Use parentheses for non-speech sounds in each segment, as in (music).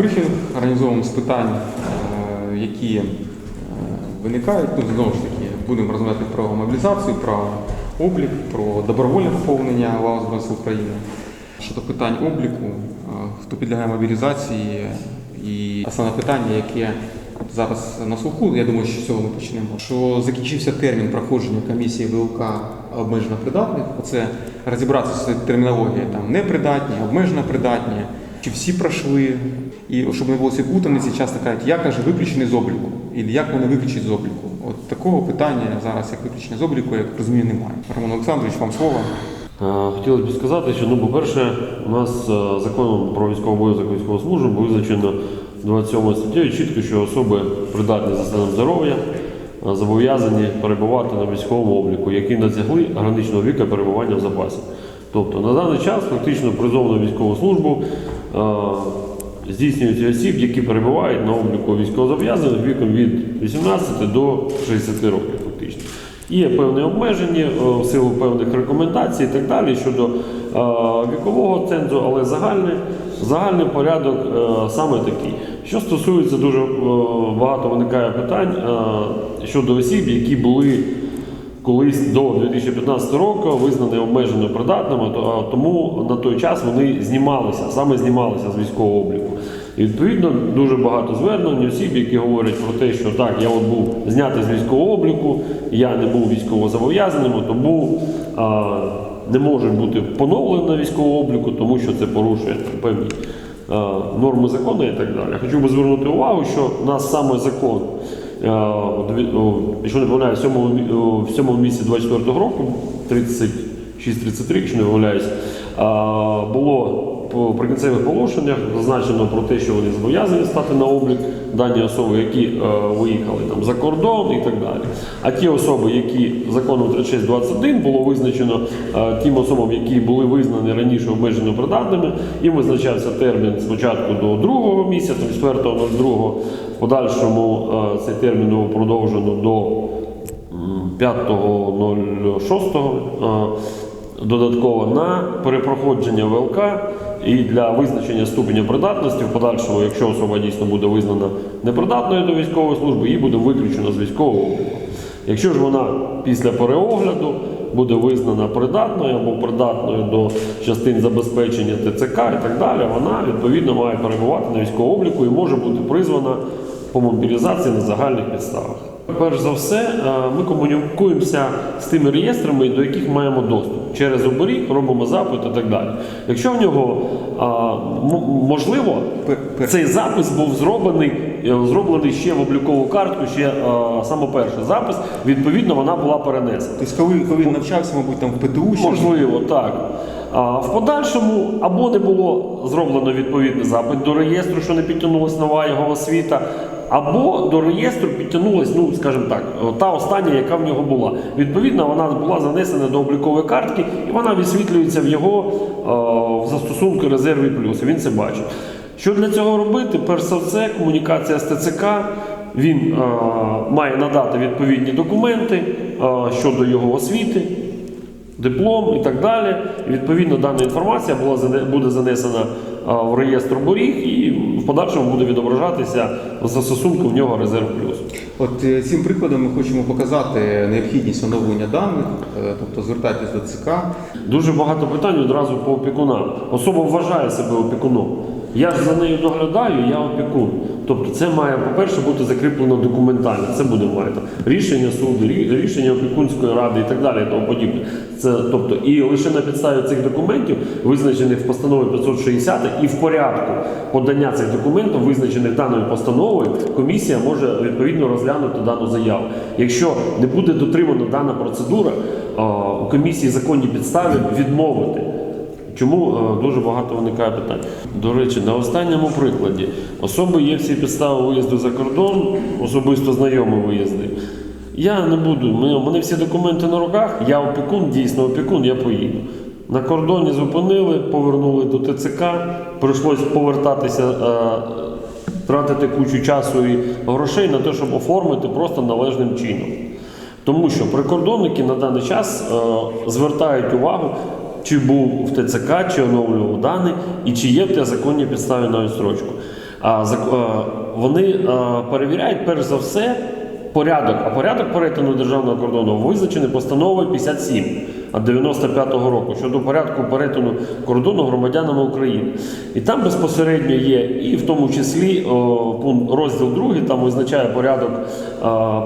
брифінг організовуємо з питань, е, які е, виникають. Ну, знову ж таки, будемо розмовляти про мобілізацію, про облік, про добровольне поповнення лав Збройних України. Щодо питань обліку, е, хто підлягає мобілізації, і основне питання, яке зараз на слуху, я думаю, що з цього ми почнемо. Що закінчився термін проходження комісії ВЛК обмежено придатних. Оце розібратися з термінологією там непридатні, обмежено придатні, чи всі пройшли. І щоб не було цієї плутаниці, часто кажуть, я каже, виключений з обліку, і як мене виключить з обліку. От такого питання зараз, як виключення з обліку, як розумію, немає. Роман Олександрович, вам слово. Е, Хотілося б сказати, що ну, по-перше, у нас е, законом про військовий обов'язок військову службу визначено 27 статтею чітко, що особи придатні за станом здоров'я е, зобов'язані перебувати на військовому обліку, які досягли граничного віку перебування в запасі. Тобто на даний час фактично призов на військову службу е, здійснюють осіб, які перебувають на обліку військовозобов'язаних віком від 18 до 60 років фактично. Є певні обмеження е, в силу певних рекомендацій і так далі щодо е, вікового цензу, але загальний, загальний порядок саме такий. Що стосується дуже багато виникає питань щодо осіб, які були колись до 2015 року визнані обмежено придатними, тому на той час вони знімалися, саме знімалися з військового обліку. І відповідно дуже багато звернень осіб, які говорять про те, що так, я от був знятий з військового обліку, я не був військовозобов'язаним, тому а, не можуть бути поновлені на військовому обліку, тому що це порушує певні а, норми закону і так далі. Хотів би звернути увагу, що у нас саме закон. Е, Якщо не помиляюсь, в сьомому місяці 24 року, 36-33, якщо не помиляюсь, було по прикінцевих положеннях зазначено про те, що вони зобов'язані стати на облік дані особи, які е, виїхали там за кордон і так далі. А ті особи, які законом 3621 було визначено е, тим особам, які були визнані раніше обмежено придатними, їм визначався термін спочатку до другого місяця, 4.02, в подальшому е, цей термін було продовжено до 5.06 е, додатково на перепроходження ВЛК і для визначення ступеня придатності в подальшому, якщо особа дійсно буде визнана непридатною до військової служби, її буде виключено з військового обліку. Якщо ж вона після переогляду буде визнана придатною або придатною до частин забезпечення ТЦК і так далі, вона відповідно має перебувати на військовому обліку і може бути призвана по мобілізації на загальних підставах. Перш за все, е, ми комунікуємося з тими реєстрами, до яких маємо доступ. Через оберіг робимо запит і так далі. Якщо в нього можливо, Пер- пер- цей запис був зроблений, е, зроблений ще в облікову картку, ще е, саме перший запис, відповідно, вона була перенесена. Тобто, коли, коли він навчався, мабуть, там в ПТУ, ще Можливо, так. В подальшому або не було зроблено відповідний запит до реєстру, що не підтягнулася нова його освіта, або до реєстру підтягнулася, ну скажімо так, та остання, яка в нього була. Відповідно, вона була занесена до облікової картки, і вона висвітлюється в його в застосунку резерві плюс. Він це бачить. Що для цього робити? Перш за все, комунікація з ТЦК. Він е, має надати відповідні документи е, щодо його освіти, диплом і так далі. І відповідно дана інформація була буде занесена а, в реєстр боріг і в подальшому буде відображатися за застосунку в нього резерв плюс. От е, цим прикладом ми хочемо показати необхідність оновлення даних, е, тобто звертайтесь до ЦК. Дуже багато питань одразу по опікунам. Особа вважає себе опікуном. Я за нею доглядаю, я опікун. Тобто це має, по-перше, бути закріплено документально. Це буде там, рішення суду, рішення опікунської ради і так далі. І тому подібне. Це, тобто, і лише на підставі цих документів, визначених в постанові 560 і в порядку подання цих документів, визначених даною постановою, комісія може відповідно розглянути дану заяву. Якщо не буде дотримана дана процедура, у комісії законні підстави відмовити. Чому е, дуже багато виникає питань? До речі, на останньому прикладі особи є всі підстави виїзду за кордон, особисто знайомий виїздив. Я не буду, у мене всі документи на руках, я опікун, дійсно опікун, я поїду. На кордоні зупинили, повернули до ТЦК, прийшлось повертатися, е, тратити кучу часу і грошей на те, щоб оформити просто належним чином. Тому що прикордонники на даний час е, звертають увагу, чи був в ТЦК, чи оновлював дані, і чи є в те законні підстави на відстрочку. А вони перевіряють перш за все порядок. А порядок перетину державного кордону визначений постановою 57 95-го року щодо порядку перетину кордону громадянами України. І там безпосередньо є, і в тому числі пункт розділ 2, там визначає порядок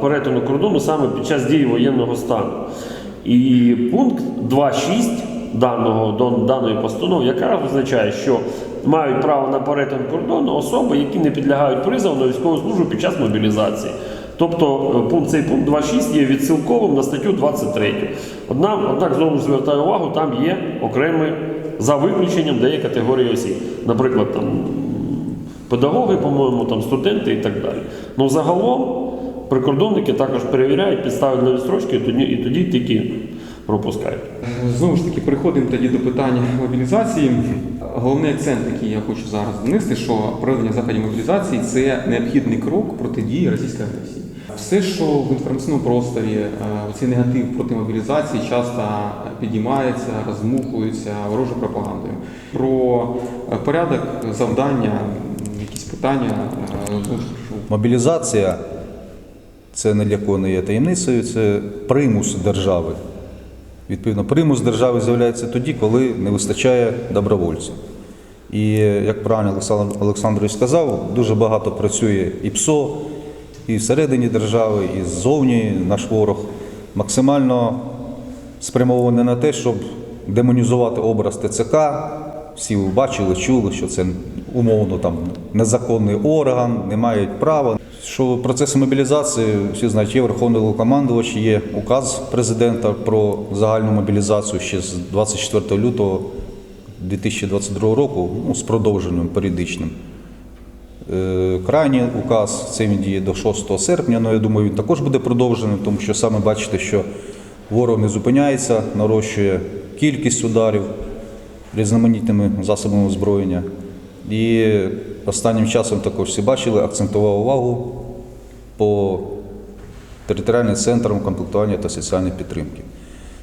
перетину кордону саме під час дії воєнного стану. І пункт 2.6 даного даної постанови, яка визначає, що мають право на перетин кордону особи, які не підлягають призову на військову службу під час мобілізації. Тобто е, пункт цей пункт 2.6 є відсилковим на статтю 23. Однак, однак знову ж звертаю увагу, там є окремі за виключенням де є категорії осіб. Наприклад, там педагоги, по-моєму, там студенти і так далі. Ну загалом прикордонники також перевіряють підстави для відстрочки і тоді, і тоді тільки пропускають. Знову ж таки, переходимо тоді до питання мобілізації. Головний акцент, який я хочу зараз донести, що проведення заходів мобілізації це необхідний крок протидії російської агресії. Все, що в інформаційному просторі, е, цей негатив проти мобілізації часто підіймається, розмухується ворожою пропагандою. Про е, порядок, завдання, якісь питання. е, Мобілізація це не для кого не є таємницею, це примус держави. Відповідно, примус держави з'являється тоді, коли не вистачає добровольців. І як правильно Олександр Олександрович сказав, дуже багато працює і ПСО, і всередині держави, і ззовні наш ворог максимально спрямований на те, щоб демонізувати образ ТЦК. Всі бачили, чули, що це умовно там незаконний орган, не мають права. Що процеси мобілізації, всі знають, є Верховний Головнокомандувач, є указ президента про загальну мобілізацію ще з 24 лютого 2022 року, ну, з продовженням періодичним. Е, Крайній указ це він діє до 6 серпня. Ну я думаю, він також буде продовжений, тому що саме бачите, що ворог не зупиняється, нарощує кількість ударів різноманітними засобами озброєння. І останнім часом також всі бачили, акцентував увагу по територіальним центрам комплектування та соціальної підтримки.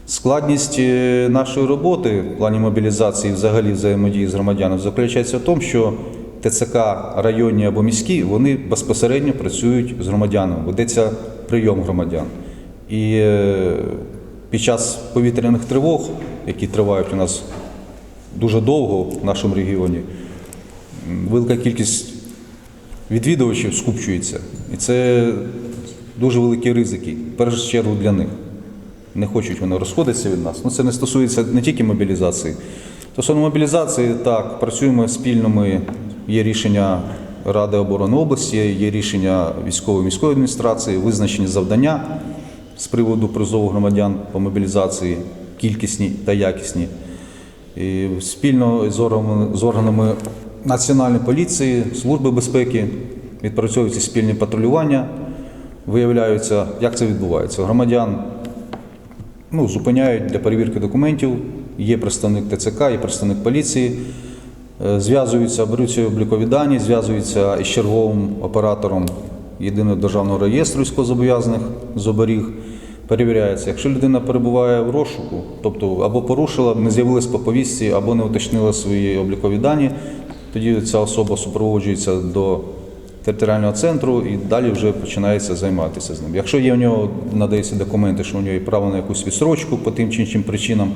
Складність е, нашої роботи в плані мобілізації, взагалі взаємодії з громадянами, заключається в тому, що ТЦК районні або міські вони безпосередньо працюють з громадянами, ведеться прийом громадян. І е, під час повітряних тривог, які тривають у нас дуже довго в нашому регіоні, велика кількість відвідувачів скупчується. І це дуже великі ризики, в першу чергу для них. Не хочуть вони розходитися від нас. Ну, це не стосується не тільки мобілізації. Стосовно мобілізації, так, працюємо спільно. Ми, є рішення Ради оборони області, є рішення військової міської адміністрації, визначені завдання з приводу призову громадян по мобілізації, кількісні та якісні. І спільно з органами, Національної поліції, Служби безпеки відпрацьовуються спільні патрулювання, виявляються, як це відбувається. Громадян ну, зупиняють для перевірки документів, є представник ТЦК, є представник поліції, Е, зв'язуються, беруться облікові дані, зв'язуються із черговим оператором єдиного державного реєстру військовозобов'язаних з оберіг. Перевіряється, якщо людина перебуває в розшуку, тобто або порушила, не з'явилась по повістці, або не уточнила свої облікові дані, тоді ця особа супроводжується до територіального центру і далі вже починається займатися з ним. Якщо є у нього надаються документи, що у нього є право на якусь відсрочку по тим чи іншим причинам,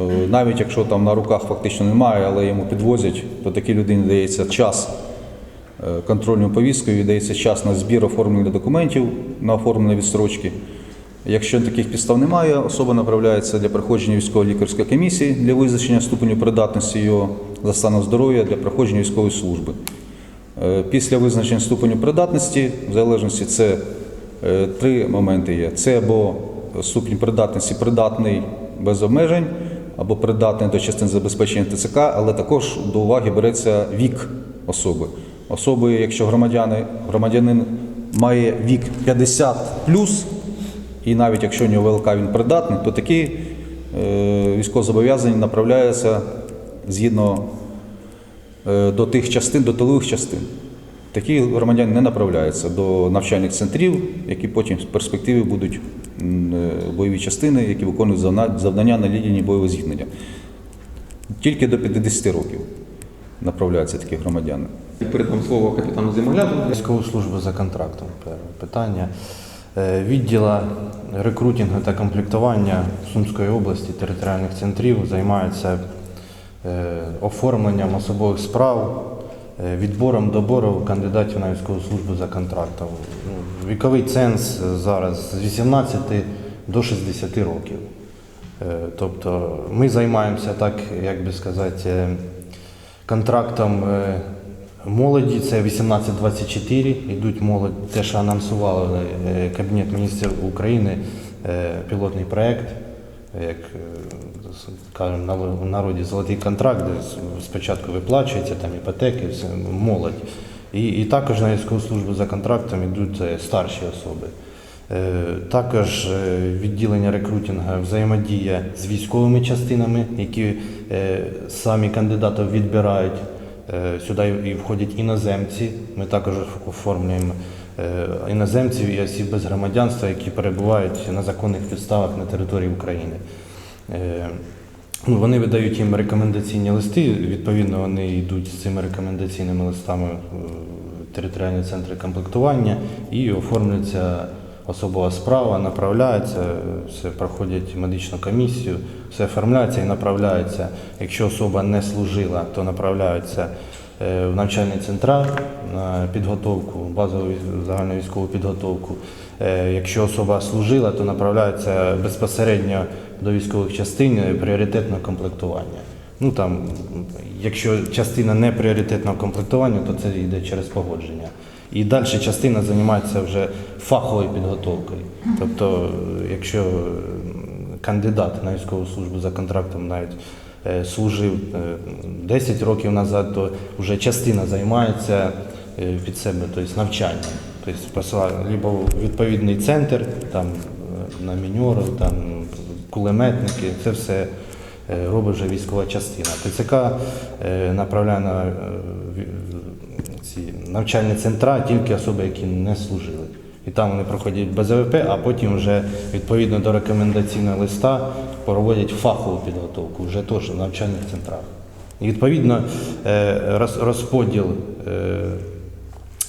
е, навіть якщо там на руках фактично немає, але йому підвозять, то такій людині дається час е, контрольною повісткою, дається час на збір оформлення документів на оформлення відстрочки. Якщо таких підстав немає, особа направляється для проходження військово-лікарської комісії для визначення ступеню придатності його за станом здоров'я для проходження військової служби. Е, Після визначення ступеню придатності, в залежності це е, три моменти є. Це або ступінь придатності придатний без обмежень, або придатний до частин забезпечення ТЦК, але також до уваги береться вік особи. Особи, якщо громадяни, громадянин має вік 50 і навіть якщо у нього ВЛК він придатний, то такі е, військовозобов'язані направляються згідно е, до тих частин, до тилових частин. Такі громадяни не направляються до навчальних центрів, які потім в перспективі будуть е, бойові частини, які виконують завдання на лінії бойового зіткнення. Тільки до 50 років направляються такі громадяни. Передам слово капітану Зимогляду. Військову службу за контрактом. Перше питання. Е, Відділа рекрутингу та комплектування Сумської області територіальних центрів займається оформленням особових справ, е, відбором добору кандидатів на військову службу за контрактом. Ну, Віковий ценз зараз з 18 до 60 років. Е, Тобто ми займаємося так, як би сказати, е, контрактом е, молоді, це 18-24, йдуть молодь, те, що анонсували е, Кабінет міністрів України, е, пілотний проєкт, як на в народі золотий контракт, де спочатку виплачується там іпотеки, все, молодь. І, і також на військову службу за контрактом йдуть е, старші особи. Е, Також е, відділення рекрутингу взаємодія з військовими частинами, які самі кандидатів відбирають. Сюди і входять іноземці. Ми також оформлюємо іноземців і осіб без громадянства, які перебувають на законних підставах на території України. Е, Ну, вони видають їм рекомендаційні листи. Відповідно, вони йдуть з цими рекомендаційними листами в територіальні центри комплектування і оформлюється особова справа, направляється, все проходять медичну комісію, все оформляється і направляється. Якщо особа не служила, то направляється е, в навчальні центра на підготовку, базову військ- загальновійськову підготовку. Е, Якщо особа служила, то направляється безпосередньо до військових частин е, пріоритетного комплектування. Ну там, якщо частина не пріоритетного комплектування, то це йде через погодження. І далі частина займається вже фаховою підготовкою. Тобто, е, якщо кандидат на військову службу за контрактом навіть е, служив е, 10 років назад, то вже частина займається е, під себе, тобто навчанням. Тобто посилає либо відповідний центр, там е, на міньорів, там кулеметники, це все е, робить вже військова частина. ТЦК е, направляє на е, ці навчальні центра тільки особи, які не служили. І там вони проходять без АВП, а потім вже відповідно до рекомендаційного листа проводять фахову підготовку вже теж в навчальних центрах. І відповідно е, розподіл е,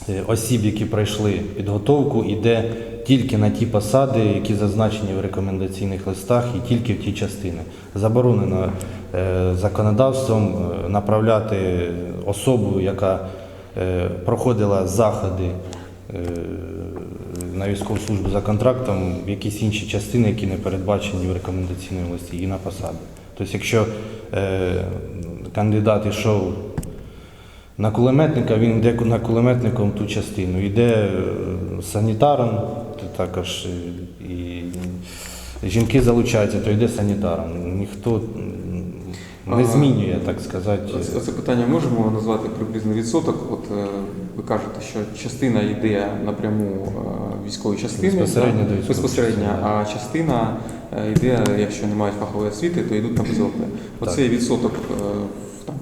е, осіб, які пройшли підготовку, іде тільки на ті посади, які зазначені в рекомендаційних листах, і тільки в ті частини. Заборонено законодавством направляти особу, яка проходила заходи на військову службу за контрактом якісь інші частини, які не передбачені в рекомендаційному листі, і на посаду. Тобто, якщо е, кандидат йшов на кулеметника, він йде на кулеметником ту частину. Йде е, санітаром, то також е, і жінки залучаються, то йде санітаром. Ніхто не змінює, так сказати. Це, це питання можемо назвати приблизно відсоток. От е, ви кажете, що частина йде напряму е, військової частини Безпосередньо да? безпосередньо, а частина е, йде, якщо не мають фахової освіти, то йдуть на БЗЛП. (clears throat) Оцей відсоток е, там,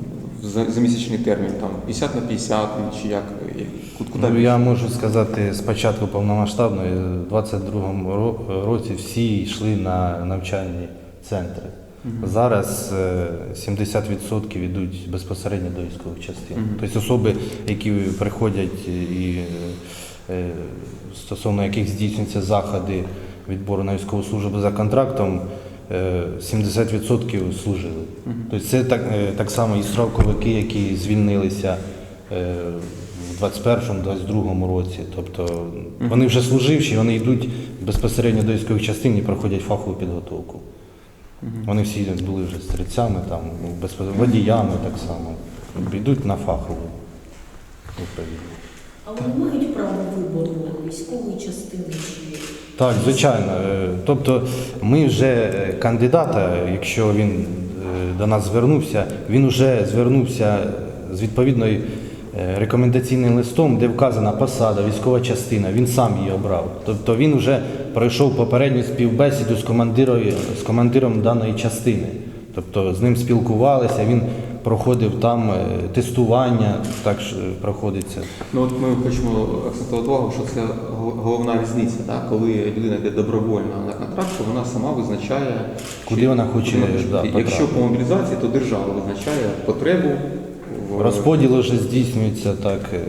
за, за місячний термін, там 50 на 50, чи як Ну, я можу сказати, з початку повномасштабної, в 22-му ро- році всі йшли на навчальні центри. Зараз е, 70% йдуть безпосередньо до військових частин. Тобто особи, які приходять і е, е, стосовно яких здійснюються заходи відбору на військову службу за контрактом, е, 70% служили. Мгм. Тобто це так, е, так само і строковики, які звільнилися е, в 21-22 році. Тобто вони вже служивші, вони йдуть безпосередньо до військових частин і проходять фахову підготовку. Вони всі були вже стрільцями, там, безпосередньо водіями так само. Йдуть на фахову. відповідно. А вони мають право вибору військової частини чи Так, звичайно. Е, Тобто ми вже е, кандидата, якщо він е, до нас звернувся, він вже звернувся з відповідною е, рекомендаційним листом, де вказана посада, військова частина, він сам її обрав. Тобто він вже пройшов попередню співбесіду з командиром, з командиром даної частини. Тобто з ним спілкувалися, він проходив там е, тестування, так е, проходиться. Ну от ми хочемо акцентувати увагу, що це гол- головна різниця, да? коли людина йде добровольно на контракт, то вона сама визначає, Куди чи- вона хоче, куди вона да, Якщо по мобілізації, то держава визначає потребу Розподіл вже здійснюється так е,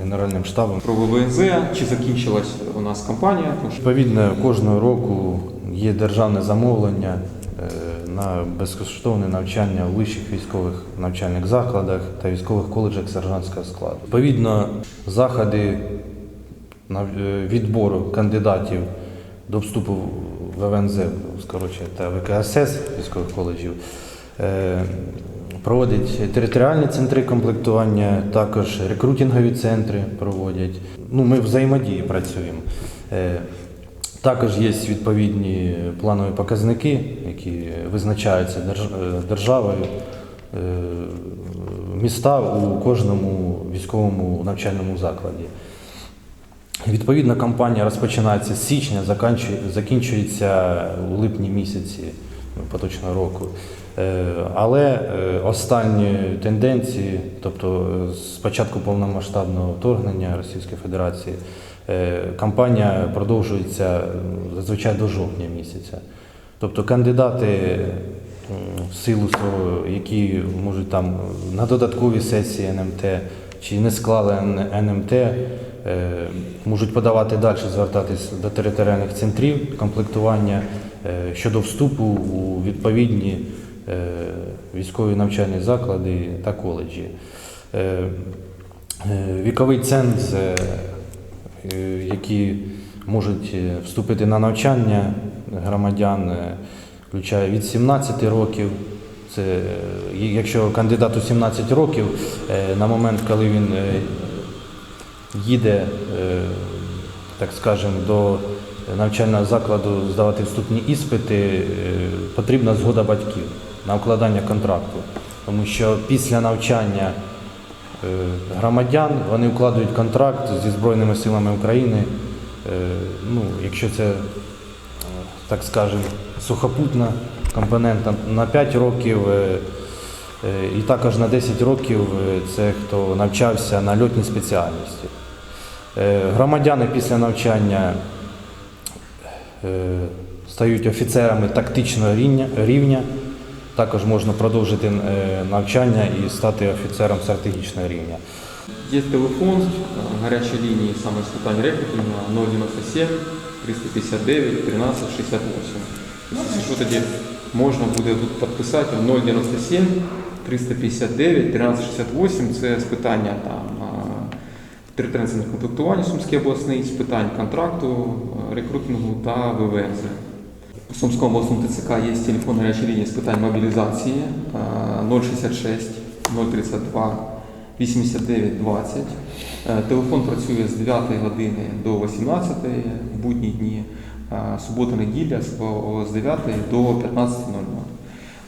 Генеральним штабом. про ВВЗ, чи закінчилась у нас кампанія? Відповідно, кожного року є державне замовлення е, на безкоштовне навчання у вищих військових навчальних закладах та військових коледжах сержантського складу. Відповідно, заходи на е, відбору кандидатів до вступу в ВНЗ, скороче, та ВКСС військових коледжів. Проводять територіальні центри комплектування, також рекрутингові центри проводять. Ну, ми взаємодії працюємо. Е, Також є відповідні планові показники, які визначаються е, державою. Е, Міста у кожному військовому навчальному закладі. Відповідна кампанія розпочинається з січня, закінчується у липні місяці поточного року. Е, Але е, останні тенденції, тобто е, з початку повномасштабного вторгнення Російської Федерації, кампанія продовжується зазвичай до жовтня місяця. Тобто кандидати в силу свого, які можуть там на додаткові сесії НМТ чи не склали НМТ, можуть подавати далі, звертатись до територіальних центрів комплектування щодо вступу у відповідні військові навчальні заклади та коледжі. Е, е, Віковий ценз, е, е, які можуть е, вступити на навчання громадян, е, включає від 17 років. Це е, якщо кандидату 17 років, е, на момент, коли він е, їде, е, так скажемо, до навчального закладу здавати вступні іспити, е, потрібна згода батьків на укладання контракту. Тому що після навчання е, громадян вони укладають контракт зі Збройними силами України. Е, Ну, якщо це, е, так скажемо, сухопутна компонента на 5 років. І також на 10 років це хто навчався на льотній спеціальності. Громадяни після навчання стають офіцерами тактичного рівня. Також можна продовжити е, навчання і стати офіцером стратегічного рівня. Є телефон е, гарячої лінії саме з питань рекрутингу 097 359 13 68. Якщо що тоді можна буде тут підписати 097 359 13 68. Це з питання там е, територіального центру комплектування Сумський обласний, з питань контракту, рекрутингу та ВВС. У Сумському обласному ТЦК є телефон гарячої лінії з питань мобілізації е, 066 032 8920. Е, Телефон працює з 9 години до 18 в будні дні, е, субота, неділя з 9 до 15.00.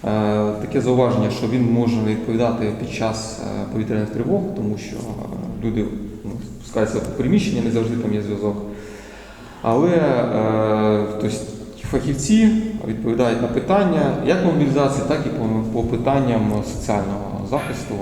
Е, Таке зауваження, що він може відповідати під час повітряних тривог, тому що люди ну, спускаються в приміщення, не завжди там є зв'язок. Але тобто, фахівці відповідають на питання як мобілізації, так і по, питанням соціального захисту.